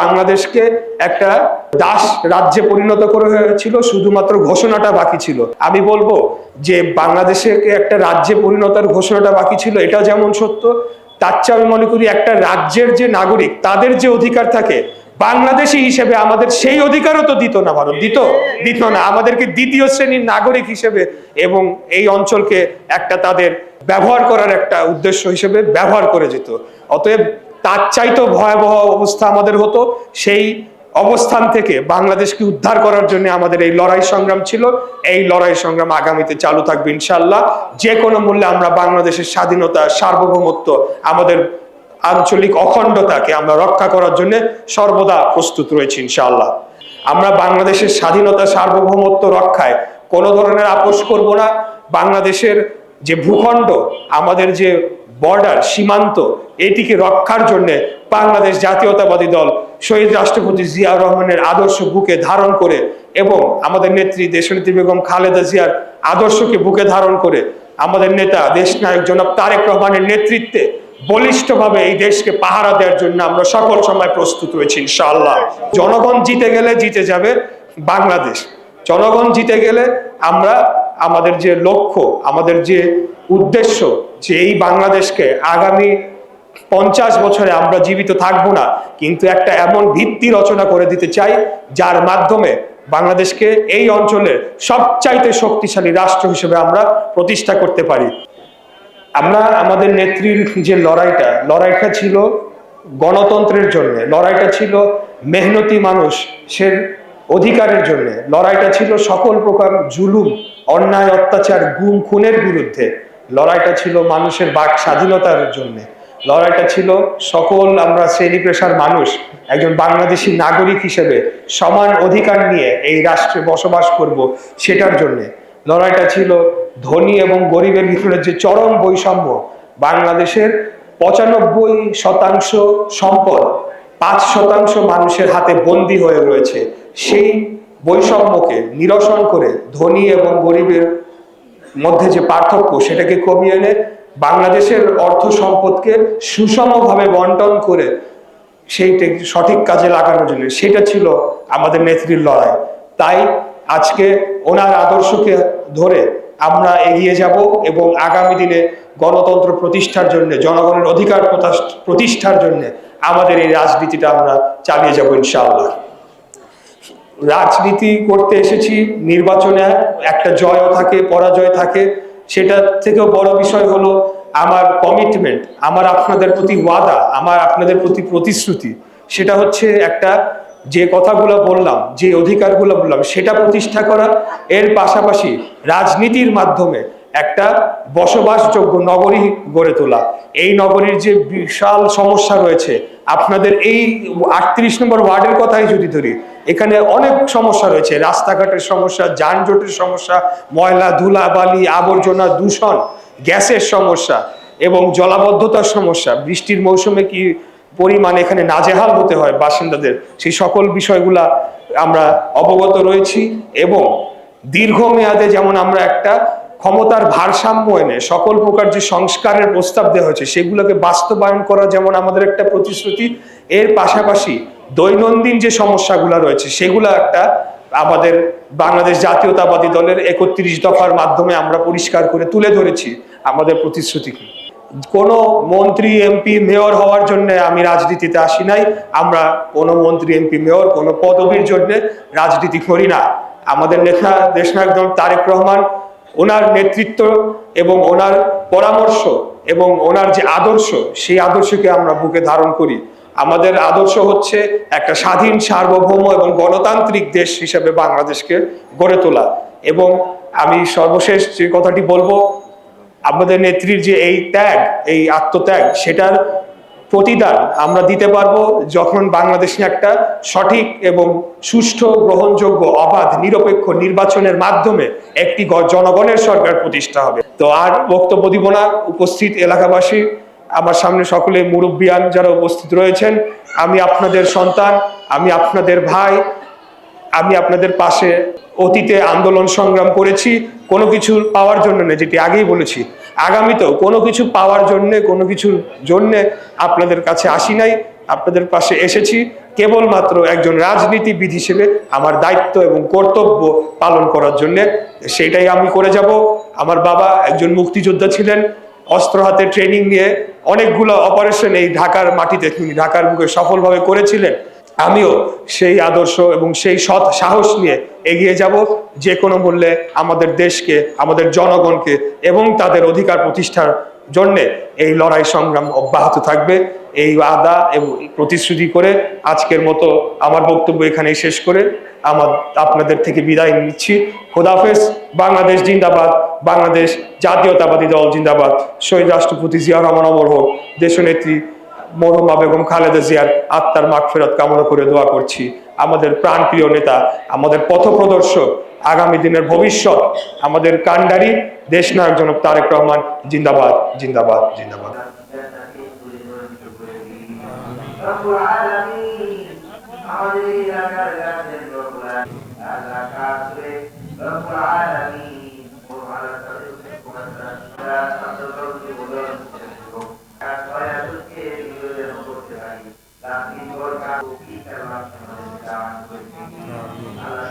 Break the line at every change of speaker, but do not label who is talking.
বাংলাদেশকে একটা দাস রাজ্যে পরিণত করে হয়েছিল, শুধুমাত্র ঘোষণাটা বাকি ছিল। আমি বলব যে বাংলাদেশকে একটা রাজ্যে পরিণতার ঘোষণাটা বাকি ছিল এটা যেমন সত্য তার চেয়ে আমি মনে করি একটা রাজ্যের যে নাগরিক, তাদের যে অধিকার থাকে, বাংলাদেশি হিসেবে আমাদের সেই অধিকারও তো দিত না ভারত, দিত? দিত না, আমাদেরকে দ্বিতীয় শ্রেণির নাগরিক হিসেবে এবং এই অঞ্চলকে একটা তাদের ব্যবহার করার একটা উদ্দেশ্য হিসেবে ব্যবহার করে যেত। অতএব তার চাইতো ভয়াবহ অবস্থা আমাদের হতো। সেই অবস্থান থেকে বাংলাদেশকে উদ্ধার করার জন্য আমাদের এই লড়াই সংগ্রাম ছিল। এই লড়াই সংগ্রাম আগামীতে চালু থাকবে ইনশাল্লাহ যে কোনো মূল্যে আমরা বাংলাদেশের স্বাধীনতা, সার্বভৌমত্ব, আমাদের আঞ্চলিক অখণ্ডতাকে আমরা রক্ষা করার জন্য সর্বদা প্রস্তুত রয়েছি ইনশাআল্লাহ। আমরা বাংলাদেশের স্বাধীনতা, সার্বভৌমত্ব রক্ষায় কোনো ধরনের আপোষ করব না। বাংলাদেশের যে ভূখণ্ড, আমাদের যে বর্ডার, সীমান্ত, এটিকে রক্ষার জন্য বাংলাদেশ জাতীয়তাবাদী দল শহীদ রাষ্ট্রপতি জিয়া রহমানের আদর্শ বুকে ধারণ করে এবং আমাদের নেত্রী দেশনেত্রী বেগম খালেদা জিয়ার আদর্শকে বুকে ধারণ করে আমাদের নেতা দেশনায়ক জনাব তারেক রহমানের নেতৃত্বে বলিষ্ঠভাবে এই দেশকে পাহারা দেওয়ার জন্য আমরা সকল সময় প্রস্তুত রয়েছি, ইনশাআল্লাহ। জনগণ জিতে গেলে জিতে যাবে বাংলাদেশ। জনগণ জিতে গেলে আমরা আমাদের যে লক্ষ্য, আমাদের যে উদ্দেশ্য যে এই বাংলাদেশকে আগামী পঞ্চাশ বছরে আমরা জীবিত থাকব না, কিন্তু একটা এমন ভিত্তি রচনা করে দিতে চাই, যার মাধ্যমে বাংলাদেশকে এই অঞ্চলের সবচাইতে শক্তিশালী রাষ্ট্র হিসেবে আমরা প্রতিষ্ঠা করতে পারি। আমরা আমাদের নেত্রীর যে লড়াইটা লড়াইটা ছিল গণতন্ত্রের জন্য, লড়াইটা ছিল মেহনতি মানুষ, সে অধিকারের জন্য। লড়াইটা ছিল সকল প্রকার জুলুম, অন্যায়, অত্যাচার, গুম, খুনের বিরুদ্ধে। লড়াইটা ছিল মানুষের বাক স্বাধীনতার জন্য। লড়াইটা ছিল সকল আমরা শ্রেণি পেশার মানুষ, একজন বাংলাদেশি নাগরিক হিসেবে সমান অধিকার নিয়ে এই রাষ্ট্রে বসবাস করব সেটার জন্যে। লড়াইটা ছিল ধনী এবং গরিবের ভিতরে যে চরম বৈষম্য, বাংলাদেশের পঁচানব্বই শতাংশ সম্পদ, পাঁচ শতাংশ মানুষের হাতে বন্দি হয়ে রয়েছে। সেই বৈষম্যকে নিরসন করে ধনী এবং গরিবের মধ্যে যে পার্থক্য সেটাকে কমিয়ে এনে বাংলাদেশের অর্থ সম্পদকে সুষমভাবে বন্টন করে সেইটা সঠিক কাজে লাগানোর জন্য। সেটা ছিল আমাদের নেত্রীর লড়াই। তাই আজকে ওনার আদর্শকে ধরে আমরা এগিয়ে যাব এবং আগামী দিনে গণতন্ত্র প্রতিষ্ঠার জন্য, জনগণের অধিকার প্রতিষ্ঠার জন্য আমাদের এই রাজনীতিটা আমরা চালিয়ে যাব ইনশাআল্লাহ। রাজনীতি করতে এসেছি, নির্বাচনে একটা জয়ও থাকে, পরাজয় থাকে। সেটা থেকেও বড় বিষয় হলো আমার কমিটমেন্ট আমার আপনাদের প্রতি ওয়াদা, আমার আপনাদের প্রতি প্রতিশ্রুতি। সেটা হচ্ছে একটা যে কথাগুলো বললাম, যে অধিকারগুলো বললাম, সেটা প্রতিষ্ঠা করা। এর পাশাপাশি রাজনীতির মাধ্যমে একটা বসবাসযোগ্য নগরী গড়ে তোলা। এই নগরীর যে বিশাল সমস্যা রয়েছে আপনাদের এই আটত্রিশ নম্বর ওয়ার্ডের কথাই যদি ধরি, এখানে অনেক সমস্যা রয়েছে। রাস্তাঘাটের সমস্যা, যানজটের সমস্যা, ময়লা ধুলা বালি আবর্জনা দূষণ, গ্যাসের সমস্যা এবং জলাবদ্ধতার সমস্যা। বৃষ্টির মৌসুমে কি পরিমাণ এখানে নাজেহাল হতে হয় বাসিন্দাদের? সেই সকল বিষয়গুলা আমরা অবগত রয়েছি এবং দীর্ঘমেয়াদে যেমন আমরা একটা ক্ষমতার ভারসাম্য এনে সকল প্রকার যে সংস্কারের প্রস্তাব দেওয়া হয়েছে, সেগুলোকে বাস্তবায়ন করা যেমন আমাদের একটা প্রতিশ্রুতি, এর পাশাপাশি দৈনন্দিন যে সমস্যাগুলো রয়েছে, সেগুলো একটা আমাদের বাংলাদেশ জাতীয়তাবাদী দলের একত্রিশ দফার মাধ্যমে আমরা পরিষ্কার করে তুলে ধরেছি আমাদের প্রতিশ্রুতিকে। কোনো মন্ত্রী, এমপি, মেয়র হওয়ার জন্য আমি রাজনীতিতে আসি নাই, আমরা কোনো মন্ত্রী, এমপি, মেয়র, কোনো পদবীর জন্য রাজনীতি করি না। আমাদের নেতা দেশনায়ক তারেক রহমান ওনার নেতৃত্ব এবং ওনার পরামর্শ এবং ওনার যে আদর্শ, সেই আদর্শকে আমরা বুকে ধারণ করি। আমাদের আদর্শ হচ্ছে একটা স্বাধীন, সার্বভৌম এবং গণতান্ত্রিক দেশ হিসেবে বাংলাদেশকে গড়ে তোলা। এবং আমি সর্বশেষ যে কথাটি বলব, আমাদের নেত্রীর যে এই ত্যাগ, এই আত্মত্যাগ, সেটার প্রতিদান আমরা দিতে পারব যখন বাংলাদেশে একটা সঠিক এবং সুষ্ঠু গ্রহণযোগ্য, অবাধ, নিরপেক্ষ নির্বাচনের মাধ্যমে একটি জনগণের সরকার প্রতিষ্ঠা হবে। তো আর বক্তব্য দিব না, উপস্থিত এলাকাবাসী, আমার সামনে সকলে মুরব্বিয়ান যারা উপস্থিত রয়েছেন, আমি আপনাদের সন্তান, আমি আপনাদের ভাই আমি আপনাদের পাশে অতীতে আন্দোলন সংগ্রাম করেছি, কোনো কিছু পাওয়ার জন্য না যেটি আগেই বলেছি। আগামীতেও কোনো কিছু পাওয়ার জন্য, কোনো কিছুর জন্য আপনাদের কাছে আসি নাই, আপনাদের পাশে এসেছি। কেবলমাত্র একজন রাজনীতিবিদ হিসেবে আমার দায়িত্ব এবং কর্তব্য পালন করার জন্য সেটাই আমি করে যাব। আমার বাবা একজন মুক্তিযোদ্ধা ছিলেন, অস্ত্র হাতে ট্রেনিং নিয়ে অনেকগুলো অপারেশন এই ঢাকার মাটিতে তিনি ঢাকার বুকে সফলভাবে করেছিলেন। আমিও সেই আদর্শ এবং সেই সৎ সাহস নিয়ে এগিয়ে যাব যে কোনো মূল্যে আমাদের দেশকে, আমাদের জনগণকে এবং তাদের অধিকার প্রতিষ্ঠার জন্যে এই লড়াই সংগ্রাম অব্যাহত থাকবে। এই আদা এবং প্রতিশ্রুতি করে আজকের মতো আমার বক্তব্য এখানেই শেষ করে। আমার, আপনাদের থেকে বিদায় নিচ্ছি। খোদাফেজ বাংলাদেশ জিন্দাবাদ। বাংলাদেশ জাতীয়তাবাদী দল জিন্দাবাদ। শহীদ রাষ্ট্রপতি জিয়া রহমান অমর হোক। দেশনেত্রী মরহুমা বেগম খালেদা জিয়ার আত্মার মাগফেরত কামনা করে দোয়া করছি। আমাদের প্রাণপ্রিয় নেতা, আমাদের পথপ্রদর্শক, আগামী দিনের ভবিষ্যৎ, আমাদের কান্ডারি দেশনায়ক জনক তারেক রহমান, জিন্দাবাদ জিন্দাবাদ জিন্দাবাদ।
আমাদের God with me.